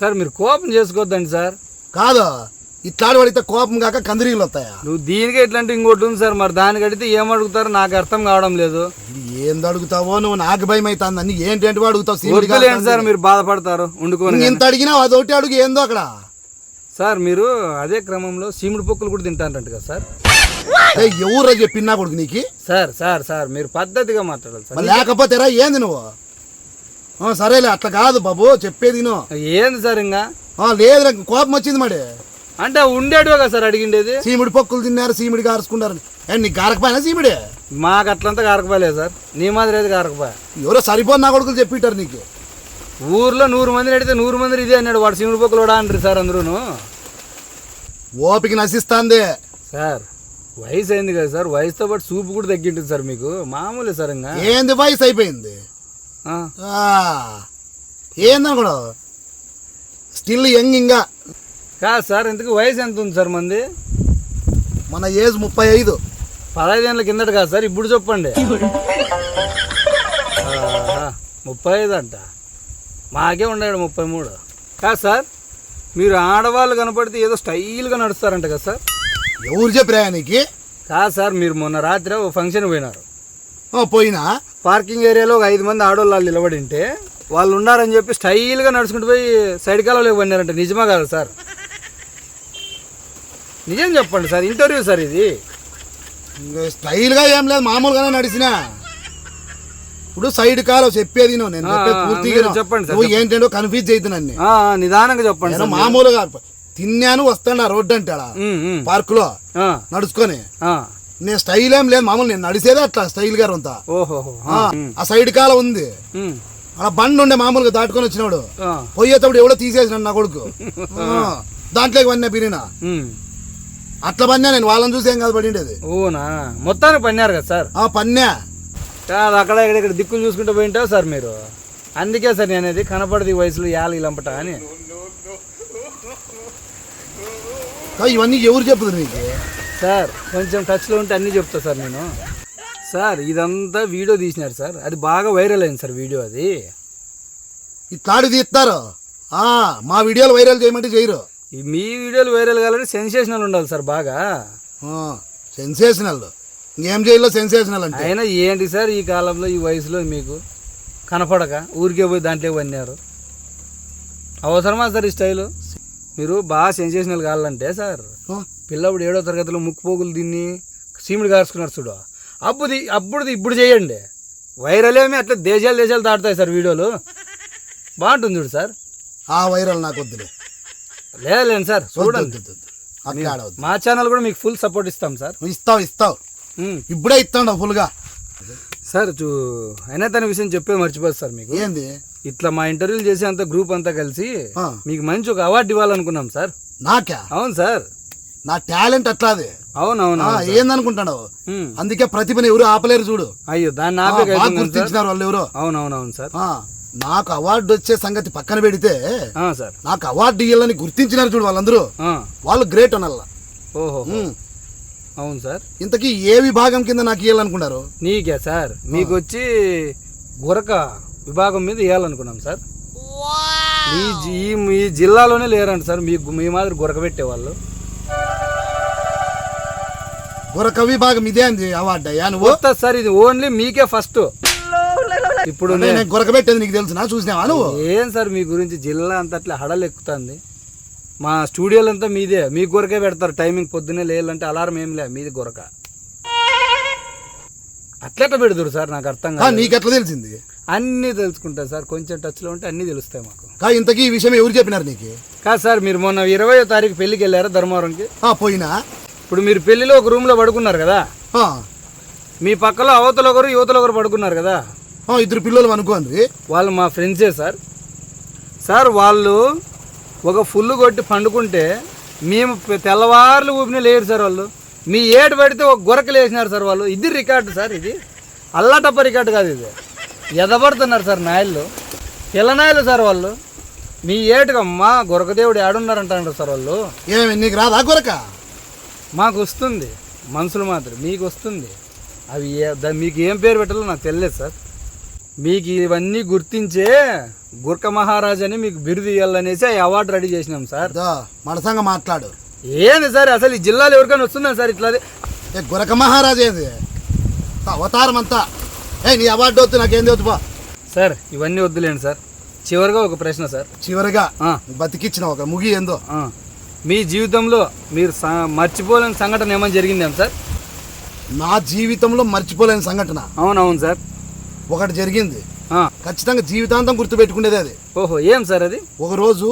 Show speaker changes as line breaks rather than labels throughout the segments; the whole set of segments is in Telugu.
సార్ మీరు కోపం చేసుకోవద్దండి సార్.
కాదు ఇట్లాడి పడితే కోపం కాక కందిరీలు వస్తాయా?
నువ్వు దీనికి ఎట్లాంటి ఇంకోటి ఉంది సార్ మరి దానికి అడిగితే ఏం అడుగుతారో నాకు అర్థం కావడం లేదు.
ఏంది అడుగుతావో? నువ్వు నాకు భయం అవుతుంది. అన్ని ఏంటి ఏంటి అడుగుతావు?
సార్ మీరు బాధపడతారు
నువ్వు ఎంత అడిగినావు అదొకటి అడుగు ఏందో అక్కడ?
సార్ మీరు అదే క్రమంలో సీముడు పొక్కులు కూడా తింటారంట కదా సార్
ఎవరో చెప్పినా కొడుకు నీకు?
సార్ సార్ సార్ మీరు పద్ధతిగా మాట్లాడాలి సార్.
లేకపోతే రా ఏంది నువ్వు? సరేలే అట్లా కాదు బాబు చెప్పేది
ఏంది సార్ ఇంకా
లేదు నాకు కోపం వచ్చింది మరి
అంటే ఉండేటివే కదా సార్ అడిగిండేది?
సీమిడి పక్కులు తిన్నారు సీమిడి కారుచుకున్నారు ఏ నీకు గారకపోయినా సీమిడి?
మాకు అట్లంతా కారకపోలేదు సార్. నీ మాదిరి అయితే కారకపోయా
ఎవరో సరిపోని నా కొడుకులు చెప్పిట్టారు నీకు.
ఊర్లో నూరు మందిని అడిగితే నూరు మంది ఇదే అన్నాడు. వాడు సీముడు పొక్కులు కూడా అంటారు సార్ అందరూను
ఓపిక నశిస్తాంది.
సార్ వయసు అయింది కదా సార్. వయసుతో పాటు చూపు కూడా తగ్గింటుంది సార్ మీకు. మామూలే సార్ ఇంకా
ఏంది వయసు అయిపోయింది? ఏందనుకోడు స్టిల్ యంగ్ ఇంకా.
కాదు సార్ ఇంతకు వయసు ఎంత ఉంది సార్ మంది?
మన ఏజ్ ముప్పై ఐదు.
పదహైదేళ్ళ కిందట కాదు సార్ ఇప్పుడు చెప్పండి. ముప్పై ఐదు అంట. మాకే ఉన్నాడు ముప్పై మూడు. కాదు సార్ మీరు ఆడవాళ్ళు కనపడితే ఏదో స్టైల్గా నడుస్తారంట కదా సార్.
ఎవరు చెప్పిరా నీకు?
కాదు సార్ మీరు మొన్న రాత్రి ఓ ఫంక్షన్ పోయినారు.
పోయినా?
పార్కింగ్ ఏరియాలో ఒక ఐదు మంది ఆడవాళ్ళు వాళ్ళు నిలబడి ఉంటే వాళ్ళు ఉన్నారని చెప్పి స్టైల్గా నడుచుకుంటూ పోయి సైడ్ కాలంలో పడినారంట నిజమా కాదు సార్? నిజం చెప్పండి సార్ ఇంటర్వ్యూ సార్ ఇది.
స్టైల్గా ఏం లేదు మామూలుగానే నడిచినా. ఇప్పుడు సైడ్ కాలో చెప్పేది నేను పూర్తిగా.
చెప్పండి సార్,
నువ్వు ఏంటంటో కన్ఫ్యూజ్ అవుతున్నాను
ఆ, ఆ, నిదానంగా చెప్పండి సార్
మామూలుగా తిన్నాను వస్తాను ఆ రోడ్డు అంటే ఆడ
ఉమ్, ఉమ్. పార్క్లో
నడుచుకొని. నేను స్టైల్ ఏం లేదు మామూలు నేను నడిచేదే అట్లా స్టైల్ గారు అంతా. ఆ, సైడ్ కాల ఉంది. ఆ బండి ఉండే మామూలుగా దాటుకొని వచ్చినాడు. పోయేటప్పుడు ఎవడో తీసేసినాడు నా కొడుకు. దాంట్లోకి పడినా బిరినా. అట్లా పన్నా నేను వాళ్ళని చూసి ఏం కాదు పడిండేది.
ఓనా? మొత్తానికి పన్నారు కదా సార్?
ఆ పన్నా.
కాదు అక్కడ ఇక్కడ ఇక్కడ దిక్కులు చూసుకుంటూ పోయింటావు సార్ మీరు? అందుకే సార్ నేను అనేది కనపడదు వయసులో యాలి లంపట అని.
ఇవన్నీ ఎవరు చెప్పుదు నీకు?
సార్ కొంచెం టచ్లో ఉంటే అన్నీ చెప్తా సార్ నేను. సార్ ఇదంతా వీడియో తీసినారు సార్. అది బాగా వైరల్ అయింది సార్ వీడియో అది.
ఈ తాడు తీస్తారు ఆ మా వీడియోలు వైరల్ చేయమంటే చేయరు.
ఈ మీ వీడియోలు వైరల్ కావాలంటే సెన్సేషనల్ ఉండాలి సార్ బాగా.
సెన్సేషనల్ ఇంకేం చేయాలో సెన్సేషనల్ అంటే
అయినా ఏంటి సార్ ఈ కాలంలో ఈ వయసులో మీకు కనపడక? ఊరికే పోయి దాంట్లో పన్నారు అవసరమా సార్ ఈ స్టైలు? మీరు బాగా సెన్సేషనల్ కావాలంటే సార్. పిల్లప్పుడు ఏడో తరగతిలో ముక్కు పోగులు తిని సీముడు కాల్చుకున్నారు చూడు. అప్పుడు అప్పుడు ఇప్పుడు చేయండి. వైరల్ ఏమి అట్లా దేశాలు దేశాలు దాటుతాయి సార్ వీడియోలు. బాగుంటుంది చూడు సార్.
ఆ వైరల్ నాకు వద్దులే.
లేదు లేదు సార్ చూడండి. మా ఛానల్ కూడా మీకు ఫుల్ సపోర్ట్ ఇస్తాం సార్.
ఇస్తావు ఇస్తావు. ఇప్పుడే ఇస్తాడు ఫుల్గా
సార్ చూ అయినా తన విషయం చెప్పే మర్చిపోదు సార్ మీకు.
ఏంది?
ఇట్లా మా ఇంటర్వ్యూలు చేసే అంత గ్రూప్ అంతా కలిసి మీకు మంచి ఒక అవార్డు ఇవ్వాలనుకున్నాం సార్.
నాకా?
అవును సార్.
నా టాలెంట్ అట్లాది.
అవును అవును
ఆ,
అవును.
ఏందనుకుంటాడు. అందుకే ప్రతిభని ఎవరు ఆపలేరు చూడు.
అయ్యో దాన్ని
గుర్తించినారు వాళ్ళు ఎవరో.
అవును అవును అవును సార్
నాకు అవార్డు వచ్చే సంగతి పక్కన పెడితే
ఆ, సార్.
నాకు అవార్డు ఇవ్వాలని గుర్తించినారు చూడు వాళ్ళందరూ.
ఆ.
వాళ్ళు గ్రేట్ అనల్లా.
ఓహో. అవును సార్.
ఇంతకీ ఏ విభాగం కింద నాకు ఇవ్వాలనుకున్నారు
నీకే సార్. మీకు వచ్చి గురక విభాగం మీద వేయాలనుకున్నాం సార్. ఈ జిల్లాలోనే లేరంట సార్. మీ మీ మాదిరి గురక పెట్టేవాళ్ళు.
గురక విభాగం ఇదే అంది అవార్డు. అయ్యా నువ్వు?
వస్తుంది సార్ ఇది ఓన్లీ మీకే ఫస్ట్. ఇప్పుడు
నేను గురక పెట్టేది నీకు తెలుసునా? చూసినావా నువ్వు?
ఏం సార్ మీ గురించి జిల్లా అంతా అట్లా హడలెక్కుతుంది మా స్టూడియోలు అంతా మీదే. మీ గురకే పెడతారు. టైమింగ్ పొద్దున్నే లేయాలంటే అలారం ఏం లే మీది గురక. అట్లెట్లా పెడతారు సార్? నాకు అర్థం కాదు
నీకెట్లా తెలిసింది?
అన్నీ తెలుసుకుంటా సార్. కొంచెం టచ్లో ఉంటే అన్నీ తెలుస్తాయి మాకు.
కా ఇంతకీ ఈ విషయం ఎవరు చెప్పినారు నీకు?
కాదు సార్ మీరు మొన్న ఇరవయో తారీఖు పెళ్ళికి వెళ్ళారా ధర్మవరంకి?
పోయినా?
ఇప్పుడు మీరు పెళ్ళిలో ఒక రూమ్లో పడుకున్నారు కదా? మీ పక్కలో అవతల ఒకరు యువతల ఒకరు పడుకున్నారు కదా?
ఇద్దరు పిల్లలు అనుకోండి.
వాళ్ళు మా ఫ్రెండ్సే సార్. సార్ వాళ్ళు ఒక ఫుల్ కొట్టి పండుకుంటే మేము తెల్లవార్లు ఊపిన లేరు సార్ వాళ్ళు. మీ ఏడు పడితే ఒక గురకలు వేసినారు సార్ వాళ్ళు. ఇది రికార్డు సార్ ఇది? అల్లాటప్ప రికార్డు కాదు ఇది. ఎదబడుతున్నారు సార్ నాయళ్ళు. పిల్లనాయలు సార్ వాళ్ళు. మీ ఏటుగా మా గురకదేవుడు ఏడున్నారంటారు సార్ వాళ్ళు.
ఏమి నీకు రాదా గురక?
మాకు వస్తుంది మనుషులు మాత్రం మీకు వస్తుంది అవి మీకు ఏం పేరు పెట్టాలో నాకు తెలియదు సార్. మీకు ఇవన్నీ గుర్తించే గుర్క మహారాజ్ అని మీకు బిరుదు ఇవ్వాలనేసి ఆ అవార్డు రెడీ చేసినాం సార్.
మనసంగా మాట్లాడు.
ఏంది సార్ అసలు ఈ జిల్లాలో ఎవరికైనా వస్తుందా సార్ ఇట్లా
ఏ గురక మహారాజు ఏది? అవతారం అంతా. ఏ నీ అవార్డు వద్దు నాకేం వద్దు పో.
సార్ ఇవన్నీ వద్దులేండి సార్. చివరిగా ఒక ప్రశ్న సార్.
చివరిగా బతికిచ్చిన ఒక ముగి ఏందో.
మీ జీవితంలో మీరు మర్చిపోలేని సంఘటన ఏమైనా జరిగిందేం సార్?
నా జీవితంలో మర్చిపోలేని సంఘటన.
అవునవును సార్.
ఒకటి జరిగింది. ఖచ్చితంగా జీవితాంతం గుర్తుపెట్టుకునేది అది.
ఓహో ఏం సార్ అది?
ఒక రోజు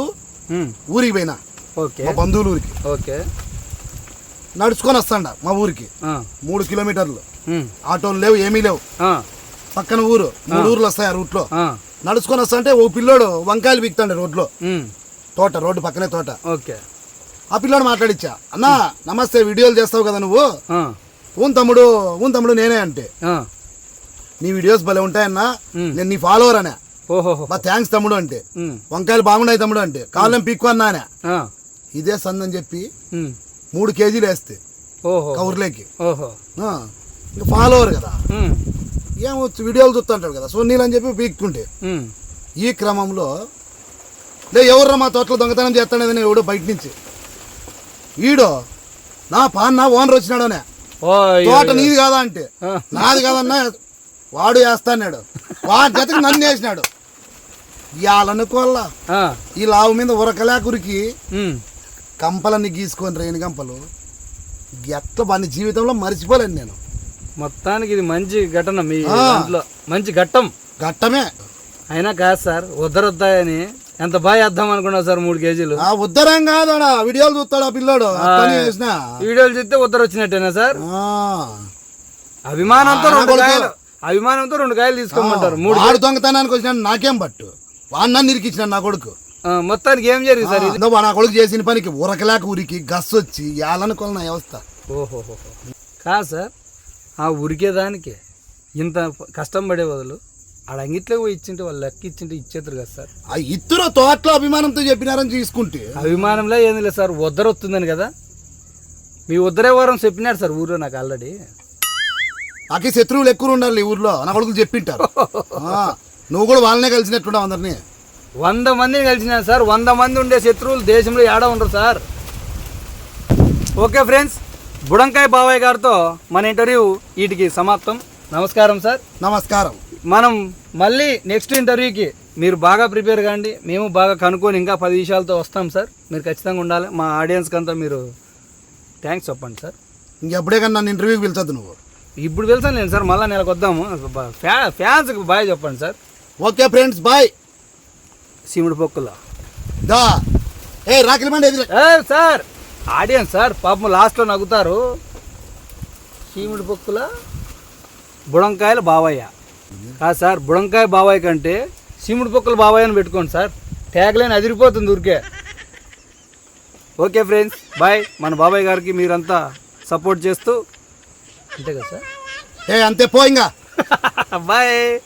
ఉమ్,
ఊరికి పోయినా.
ఓకే.
మా బంధువుల ఊరికి.
ఓకే.
నడుచుకొని వస్తాండ మా ఊరికి. మూడు కిలోమీటర్లు. ఆటోలు లేవు ఏమీ లేవు. పక్కన ఊరు మూడు ఊర్లు వస్తాయి ఆ రూట్లో.
ఆ,
నడుచుకొని వస్తా ఓ పిల్లోడు వంకాయలు పీకుతాండే రోడ్లో. తోట రోడ్డు పక్కనే తోట.
ఓకే.
ఆ పిల్లోడు మాట్లాడిచ్చా అన్నా నమస్తే వీడియోలు చేస్తావు కదా నువ్వు? ఊన్ తమ్ముడు ఊన్ తమ్ముడు నేనే అంటే. నీ వీడియోస్ భలే ఉంటాయన్నా. నేను నీ ఫాలోవర్ అనే. బా థ్యాంక్స్ తమ్ముడు అంటే. వంకాయలు బాగున్నాయి తమ్ముడు అంటే. కాళ్ళం పీక్కు అన్నా అనే.
ఆ,
ఇదే సందని చెప్పి మూడు కేజీలు వేస్తే.
ఓహో
కవర్లేకి
ఓహో.
ఆ, ఇంకా ఫాలోవర్ కదా.
ఉమ్,
ఏమో వీడియోలు చూస్తుంటాడు కదా. సో నీళ్ళని చెప్పి పీక్కుంటే. ఈ క్రమంలో లే ఎవర్రా మా తోటలో దొంగతనం చేస్తాడని ఎవడో బయట నుంచి ఈడో నా పాన్ నా ఓనర్ వచ్చినాడనే. తోట. నీది కాదా అంటే నాది కాదన్నా వాడు వేస్తాన్నాడు. వాడి జతకి నన్ను వేసినాడు. ఇవాళనుకోల్లా
ఆ,
ఈ లావు మీద ఉరకలేకురికి
ఉమ్,
కంపలన్నీ గీసుకొని రేణి కంపలు. ఎట్లా వాని జీవితంలో మర్చిపోలేను నేను.
మొత్తానికి ఇది మంచి ఘటన మీ. దాంట్లో. మంచి ఘట్టం.
ఘట్టమే.
అయినా కాదు సార్ వద్దరొద్దాయని ఎంత బాగా వేద్దాం అనుకున్నావు సార్ మూడు కేజీలు?
ఆ ఉద్దరం కాదాడా. వీడియోలు చూస్తాడు ఆ పిల్లోడు
వీడియోలు చూస్తే ఉద్దరు వచ్చినట్టేనా సార్?
ఆ.
అభిమానంతో రెండు. కాయలు అభిమానంతో రెండు కాయలు తీసుకోమంటారు. మూడు
వాడు దొంగతనానికి వచ్చినాడు నాకేం పట్టు? వాడు నన్ను ఇరికిచ్చినాడు నా కొడుకు.
మొత్తానికి ఏం జరిగింది సార్ ఇది?
ఇందో నా కొడుకు చేసిన పనికి ఉరకలేక ఊరికి గస్ వచ్చి ఏళ్ళనుకోవాలి నా వ్యవస్థ
ఓహో కాదు సార్ ఆ ఉరికేదానికి ఇంత కష్టం పడే బదులు ఆడ అంగిట్లో పోయి ఇచ్చింటే వాళ్ళు లెక్క ఇచ్చింటే ఇచ్చేద్దరు కదా సార్.
ఆ ఇద్దరు తోటలో అభిమానంతో చెప్పినారని తీసుకుంటే
అభిమానంలో ఏంది లేదు సార్ ఉద్దరు వస్తుందని కదా. మీ ఉద్దరే వారం చెప్పినాడు సార్ ఊర్లో నాకు ఆల్రెడీ.
నాకే శత్రువులు ఎక్కువ ఉండాలి ఈ ఊర్లో నా కొడుకులు చెప్పింటారు. ఆ, నువ్వు కూడా వాళ్ళనే కలిసినట్టున్నావు అందరినీ.
వంద మందిని కలిసిన సార్ వంద మంది ఉండే శత్రువులు దేశంలో ఏడా ఉండరు సార్. ఓకే ఫ్రెండ్స్ బుడంకాయ బాబాయ్ గారితో మన ఇంటర్వ్యూ వీటికి సమాప్తం. నమస్కారం సార్.
నమస్కారం.
మనం మళ్ళీ నెక్స్ట్ ఇంటర్వ్యూకి మీరు బాగా ప్రిపేర్ కాండి మేము బాగా కనుక్కొని ఇంకా పది విషయాలతో వస్తాం సార్. మీరు ఖచ్చితంగా ఉండాలి. మా ఆడియన్స్కి అంతా మీరు థ్యాంక్స్ చెప్పండి సార్.
ఇంకెప్పుడే కానీ నన్ను ఇంటర్వ్యూకి పిలిచద్దు నువ్వు.
ఇప్పుడు వెళ్తాను లేదు సార్. మళ్ళీ నెలకు వద్దాము. ఫ్యా ఫ్యాన్స్కి బాయ్ చెప్పండి సార్.
ఓకే ఫ్రెండ్స్ బాయ్
సీముడు పొక్కులో.
దా.
ఏ సార్. Audience sir. పాపం లాస్ట్లో నవ్వుతారు చీమిడి పొక్కుల? బుడంకాయల బావయ్య. కాదు సార్ బుడంకాయ బావయ్య కంటే చీమిడి పొక్కుల బావయ్య అని పెట్టుకోండి సార్. ట్యాగ్ లైన్ అదిరిపోతుంది ఊరికే. Okay friends bye. మన బాబాయ్ గారికి మీరంతా సపోర్ట్ చేస్తూ. అంతే కదా సార్?
ఏ అంతే పో ఇంకా.
బాయ్.